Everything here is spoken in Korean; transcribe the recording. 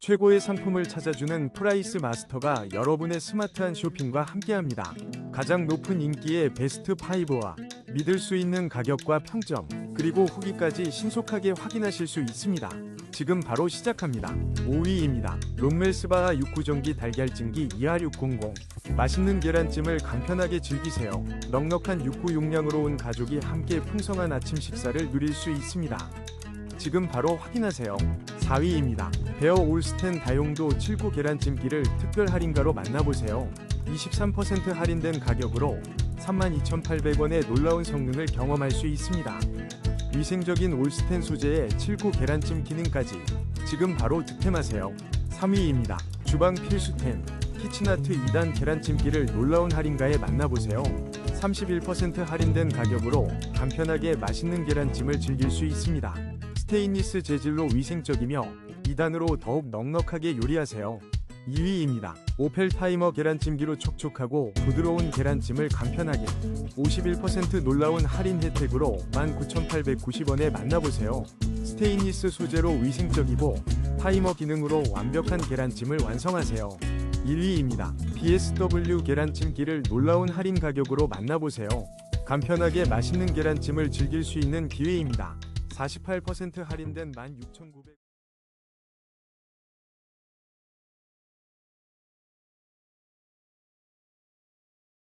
최고의 상품을 찾아주는 프라이스 마스터가 여러분의 스마트한 쇼핑과 함께합니다. 가장 높은 인기의 베스트 5와 믿을 수 있는 가격과 평점, 그리고 후기까지 신속하게 확인하실 수 있습니다. 지금 바로 시작합니다. 5위입니다. 롱멜스바하 육구전기 달걀찜기 2R600 맛있는 계란찜을 간편하게 즐기세요. 넉넉한 육구 용량으로 온 가족이 함께 풍성한 아침 식사를 누릴 수 있습니다. 지금 바로 확인하세요. 4위입니다. 베어 올스텐 다용도 79 계란찜기를 특별 할인가로 만나보세요. 23% 할인된 가격으로 32,800원의 놀라운 성능을 경험할 수 있습니다. 위생적인 올스텐 소재의 79 계란찜 기능까지 지금 바로 득템하세요. 3위입니다. 주방 필수템 키친아트 2단 계란찜기를 놀라운 할인가에 만나보세요. 31% 할인된 가격으로 간편하게 맛있는 계란찜을 즐길 수 있습니다. 스테인리스 재질로 위생적이며 2단으로 더욱 넉넉하게 요리하세요. 2위입니다. 오펠 타이머 계란찜기로 촉촉하고 부드러운 계란찜을 간편하게 51% 놀라운 할인 혜택으로 19,890원에 만나보세요. 스테인리스 소재로 위생적이고 타이머 기능으로 완벽한 계란찜을 완성하세요. 1위입니다. BSW 계란찜기를 놀라운 할인 가격으로 만나보세요. 간편하게 맛있는 계란찜을 즐길 수 있는 기회입니다. 48% 할인된 16,900